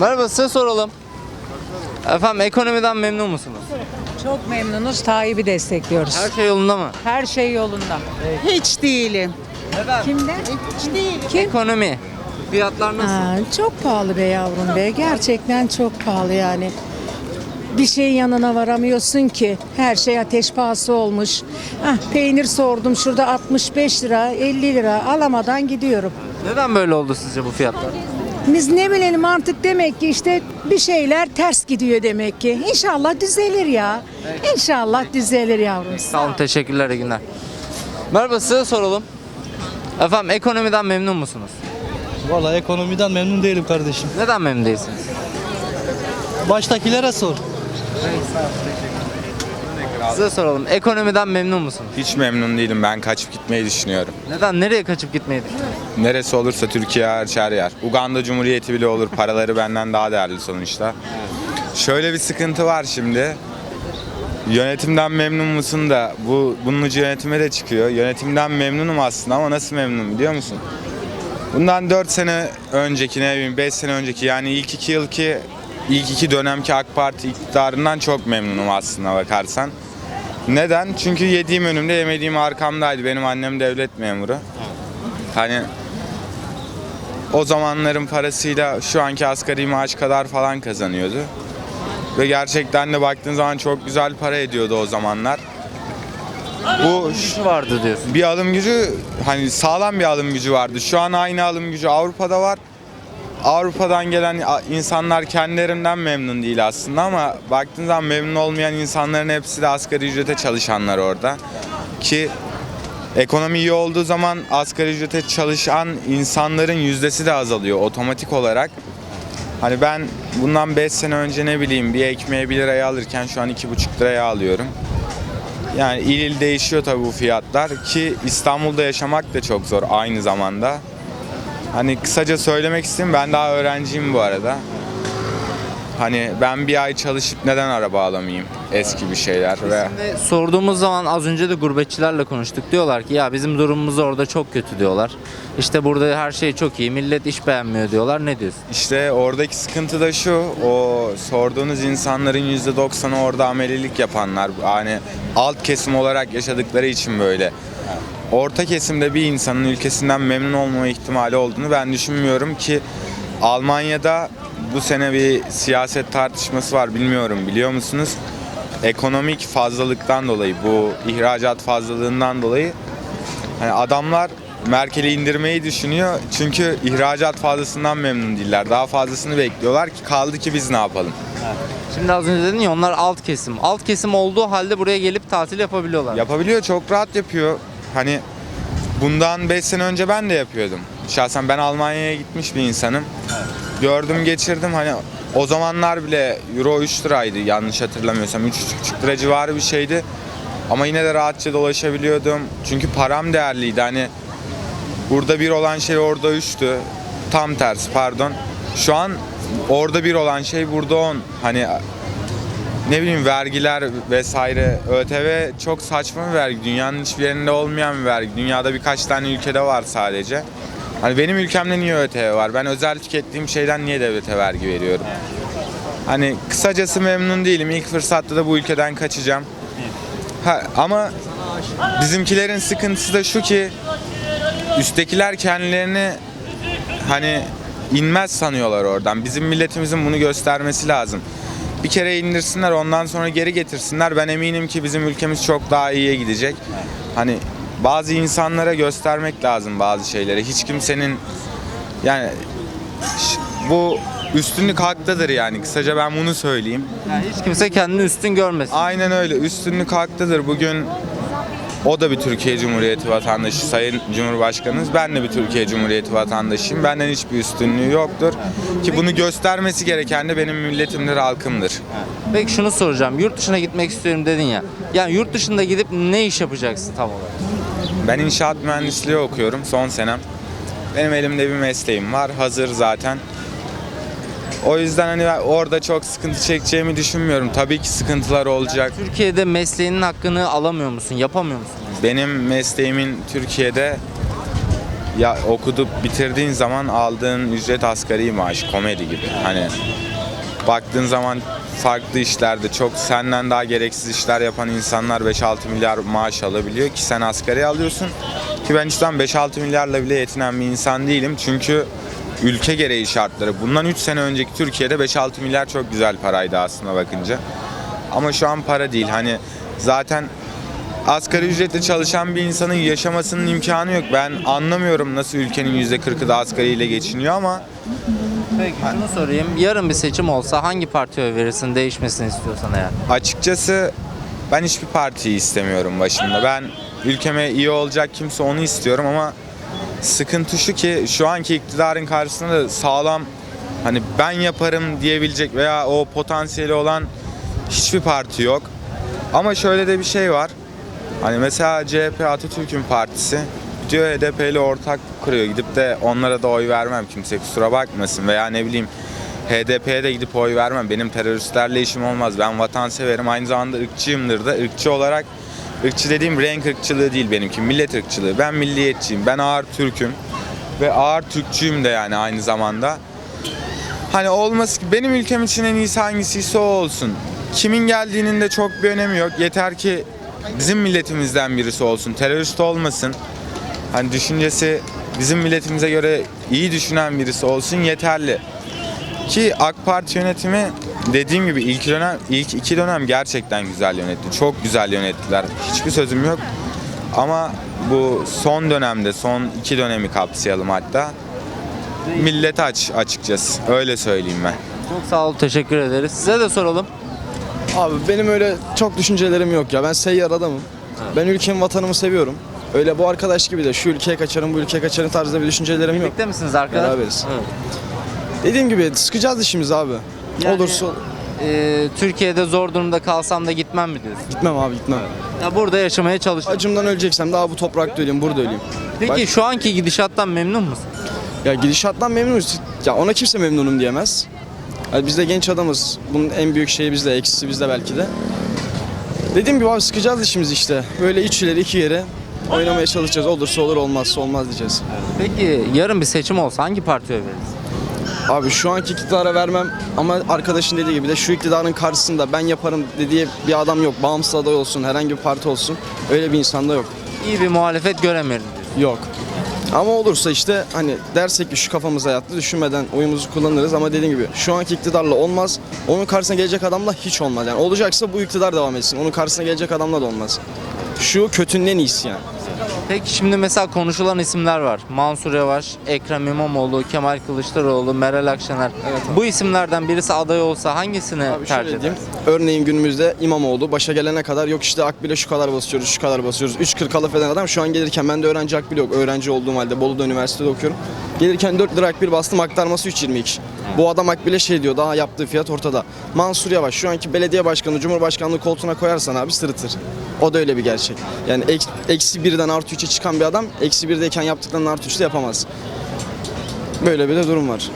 Merhaba size soralım. Efendim ekonomiden memnun musunuz? Çok memnunuz. Tayyip'i destekliyoruz. Her şey yolunda mı? Her şey yolunda. Hiç değilim. Neden? Kimden? Hiç değilim. Kim? Ekonomi. Fiyatlar nasıl? Ha, çok pahalı be yavrum be. Gerçekten çok pahalı yani. Bir şeyin yanına varamıyorsun ki. Her şey ateş pahası olmuş. Hah, peynir sordum şurada 65 lira, 50 lira alamadan gidiyorum. Neden böyle oldu sizce bu fiyatlar? Biz ne bilelim artık demek ki işte bir şeyler ters gidiyor demek ki. İnşallah düzelir ya. İnşallah düzelir yavrum. Sağ olun teşekkürler iyi günler. Merhaba size soralım. Efendim ekonomiden memnun musunuz? Vallahi ekonomiden memnun değilim kardeşim. Neden memnun değilsiniz? Baştakilere sor. Size soralım. Ekonomiden memnun musunuz? Hiç memnun değilim. Ben kaçıp gitmeyi düşünüyorum. Neden? Nereye kaçıp gitmeyi düşünüyorsunuz? Neresi olursa Türkiye hariç her yer. Uganda Cumhuriyeti bile olur. Paraları benden daha değerli sonuçta. Şöyle bir sıkıntı var şimdi. Yönetimden memnun musun da bu bunun ucu yönetime de çıkıyor. Yönetimden memnunum aslında ama nasıl memnunum biliyor musun? Bundan 4 sene önceki ne bileyim 5 sene önceki yani ilk 2 yılki ilk iki dönemki AK Parti iktidarından çok memnunum aslında bakarsan. Neden? Çünkü yediğim önümde yemediğim arkamdaydı. Benim annem devlet memuru. Hani o zamanların parasıyla şu anki asgari maaş kadar falan kazanıyordu. Ve gerçekten de baktığın zaman çok güzel para ediyordu o zamanlar. Bu Şu vardı diyorsun. bir alım gücü hani sağlam bir alım gücü vardı. Şu an aynı alım gücü Avrupa'da var. Avrupa'dan gelen insanlar kendilerinden memnun değil aslında ama baktığın zaman memnun olmayan insanların hepsi de asgari ücrete çalışanlar orada. Ki ekonomi iyi olduğu zaman asgari ücrete çalışan insanların yüzdesi de azalıyor otomatik olarak. Hani ben bundan 5 sene önce ne bileyim bir ekmeği 1 liraya alırken şu an 2,5 liraya alıyorum. Yani il il değişiyor tabii bu fiyatlar ki İstanbul'da yaşamak da çok zor aynı zamanda. Hani kısaca söylemek isteyeyim ben daha öğrenciyim bu arada. Hani ben bir ay çalışıp neden araba alamayayım eski bir şeyler ve Şimdi sorduğumuz zaman az önce de gurbetçilerle konuştuk. Diyorlar ki ya bizim durumumuz orada çok kötü diyorlar. İşte burada her şey çok iyi. Millet iş beğenmiyor diyorlar. Ne diyorsun? işte oradaki sıkıntı da şu o sorduğunuz insanların %90'ı orada amelilik yapanlar hani alt kesim olarak yaşadıkları için böyle. Orta kesimde bir insanın ülkesinden memnun olmama ihtimali olduğunu ben düşünmüyorum ki Almanya'da bu sene bir siyaset tartışması var bilmiyorum biliyor musunuz? Ekonomik fazlalıktan dolayı bu ihracat fazlalığından dolayı hani adamlar Merkel'i indirmeyi düşünüyor çünkü ihracat fazlasından memnun değiller. Daha fazlasını bekliyorlar ki kaldı ki biz ne yapalım? Şimdi az önce dedin ya onlar alt kesim. Alt kesim olduğu halde buraya gelip tatil yapabiliyorlar. Yapabiliyor, çok rahat yapıyor. Hani bundan 5 sene önce ben de yapıyordum. Şahsen ben Almanya'ya gitmiş bir insanım. Gördüm, geçirdim. Hani o zamanlar bile euro 3 liraydı yanlış hatırlamıyorsam. 3,5 lira civarı bir şeydi. Ama yine de rahatça dolaşabiliyordum. Çünkü param değerliydi. Hani burada bir olan şey orada 3'tü. Tam tersi pardon. Şu an orada bir olan şey burada 10. Hani ne bileyim vergiler vesaire ÖTV çok saçma bir vergi. Dünyanın hiçbir yerinde olmayan bir vergi. Dünyada birkaç tane ülkede var sadece. Hani benim ülkemde niye ÖTV var? Ben özel tükettiğim şeyden niye devlete vergi veriyorum? Hani kısacası memnun değilim. İlk fırsatta da bu ülkeden kaçacağım. Ha, ama bizimkilerin sıkıntısı da şu ki üsttekiler kendilerini hani inmez sanıyorlar oradan. Bizim milletimizin bunu göstermesi lazım. Bir kere indirsinler ondan sonra geri getirsinler. Ben eminim ki bizim ülkemiz çok daha iyiye gidecek. Hani bazı insanlara göstermek lazım bazı şeyleri. Hiç kimsenin yani bu üstünlük haktadır yani. Kısaca ben bunu söyleyeyim. Yani hiç kimse kendini üstün görmesin. Aynen öyle. Üstünlük haktadır. Bugün o da bir Türkiye Cumhuriyeti vatandaşı Sayın Cumhurbaşkanımız. Ben de bir Türkiye Cumhuriyeti vatandaşıyım. Benden hiçbir üstünlüğü yoktur. Ki bunu göstermesi gereken de benim milletimdir, halkımdır. Peki şunu soracağım. Yurt dışına gitmek istiyorum dedin ya. Yani yurt dışında gidip ne iş yapacaksın tam olarak? Ben inşaat mühendisliği okuyorum son senem. Benim elimde bir mesleğim var. Hazır zaten. O yüzden hani orada çok sıkıntı çekeceğimi düşünmüyorum. Tabii ki sıkıntılar olacak. Türkiye'de mesleğinin hakkını alamıyor musun? Yapamıyor musun? Benim mesleğimin Türkiye'de ya okudup bitirdiğin zaman aldığın ücret asgari maaş komedi gibi. Hani baktığın zaman farklı işlerde çok senden daha gereksiz işler yapan insanlar 5-6 milyar maaş alabiliyor ki sen asgari alıyorsun. Ki ben işte 5-6 milyarla bile yetinen bir insan değilim. Çünkü ülke gereği şartları. Bundan 3 sene önceki Türkiye'de 5-6 milyar çok güzel paraydı aslında bakınca. Ama şu an para değil. Hani zaten asgari ücretle çalışan bir insanın yaşamasının imkanı yok. Ben anlamıyorum nasıl ülkenin %40'ı da asgariyle geçiniyor ama Peki şunu sorayım. Yarın bir seçim olsa hangi partiye oy verirsin değişmesini istiyorsan eğer? açıkçası ben hiçbir partiyi istemiyorum başında. Ben ülkeme iyi olacak kimse onu istiyorum ama sıkıntı şu ki şu anki iktidarın karşısında da sağlam hani ben yaparım diyebilecek veya o potansiyeli olan hiçbir parti yok. Ama şöyle de bir şey var. Hani mesela CHP Atatürk'ün partisi diyor HDP ile ortak kuruyor. Gidip de onlara da oy vermem kimse kusura bakmasın veya ne bileyim HDP'ye de gidip oy vermem. Benim teröristlerle işim olmaz. Ben vatanseverim. Aynı zamanda ırkçıyımdır da. Irkçı olarak ırkçı dediğim renk ırkçılığı değil benimki. Millet ırkçılığı. Ben milliyetçiyim. Ben ağır Türk'üm. Ve ağır Türkçüyüm de yani aynı zamanda. Hani olması ki benim ülkem için en iyisi hangisiyse o olsun. Kimin geldiğinin de çok bir önemi yok. Yeter ki bizim milletimizden birisi olsun. Terörist olmasın. Hani düşüncesi bizim milletimize göre iyi düşünen birisi olsun yeterli. Ki AK Parti yönetimi dediğim gibi ilk dönem ilk iki dönem gerçekten güzel yönetti. Çok güzel yönettiler. Hiçbir sözüm yok. Ama bu son dönemde son iki dönemi kapsayalım hatta. Millet aç açıkçası. Öyle söyleyeyim ben. Çok sağ ol, teşekkür ederiz. Size de soralım. Abi benim öyle çok düşüncelerim yok ya. Ben seyyar adamım. Ben ülkemi, vatanımı seviyorum. Öyle bu arkadaş gibi de şu ülkeye kaçarım, bu ülkeye kaçarım tarzında bir düşüncelerim yok. Birlikte misiniz arkadaşlar? Beraberiz. Evet. Dediğim gibi sıkacağız işimizi abi. Yani- Olursa Ee, Türkiye'de zor durumda kalsam da gitmem mi diyorsun? gitmem abi gitmem. Ya burada yaşamaya çalışıyorum. Acımdan öleceksem daha bu toprakta öleyim, burada öleyim. Peki Bak- şu anki gidişattan memnun musun? Ya gidişattan memnunuz. Ya ona kimse memnunum diyemez. Yani biz de genç adamız. Bunun en büyük şeyi bizde, eksisi bizde belki de. Dediğim gibi abi sıkacağız işimizi işte. Böyle üç ileri iki yere oynamaya çalışacağız. Olursa olur, olmazsa olmaz diyeceğiz. Peki yarın bir seçim olsa hangi partiye oy verirsin? Abi şu anki iktidara vermem ama arkadaşın dediği gibi de şu iktidarın karşısında ben yaparım dediği bir adam yok. Bağımsız aday olsun, herhangi bir parti olsun. Öyle bir insanda yok. İyi bir muhalefet göremiyorum. Yok. Ama olursa işte hani dersek ki şu kafamıza yattı düşünmeden oyumuzu kullanırız ama dediğim gibi şu anki iktidarla olmaz. Onun karşısına gelecek adamla hiç olmaz. Yani olacaksa bu iktidar devam etsin. Onun karşısına gelecek adamla da olmaz. Şu kötünün en iyisi yani. Peki şimdi mesela konuşulan isimler var. Mansur Yavaş, Ekrem İmamoğlu, Kemal Kılıçdaroğlu, Meral Akşener. Bu isimlerden birisi aday olsa hangisini Abi tercih diyeyim. edersin? Örneğin günümüzde İmamoğlu başa gelene kadar yok işte Akbil'e şu kadar basıyoruz, şu kadar basıyoruz. 3.40 laf eden adam şu an gelirken ben de öğrenci Akbil yok. Öğrenci olduğum halde Bolu'da üniversitede okuyorum. Gelirken 4 lira Akbil bastım aktarması 3.22. Bu adam Akbil'e şey diyor daha yaptığı fiyat ortada. Mansur Yavaş şu anki belediye başkanı Cumhurbaşkanlığı koltuğuna koyarsan abi sırıtır. O da öyle bir gerçek. Yani ek- eksi birden artı 3'e çıkan bir adam eksi birdeyken yaptıklarını artı 3'te yapamaz. Böyle bir de durum var.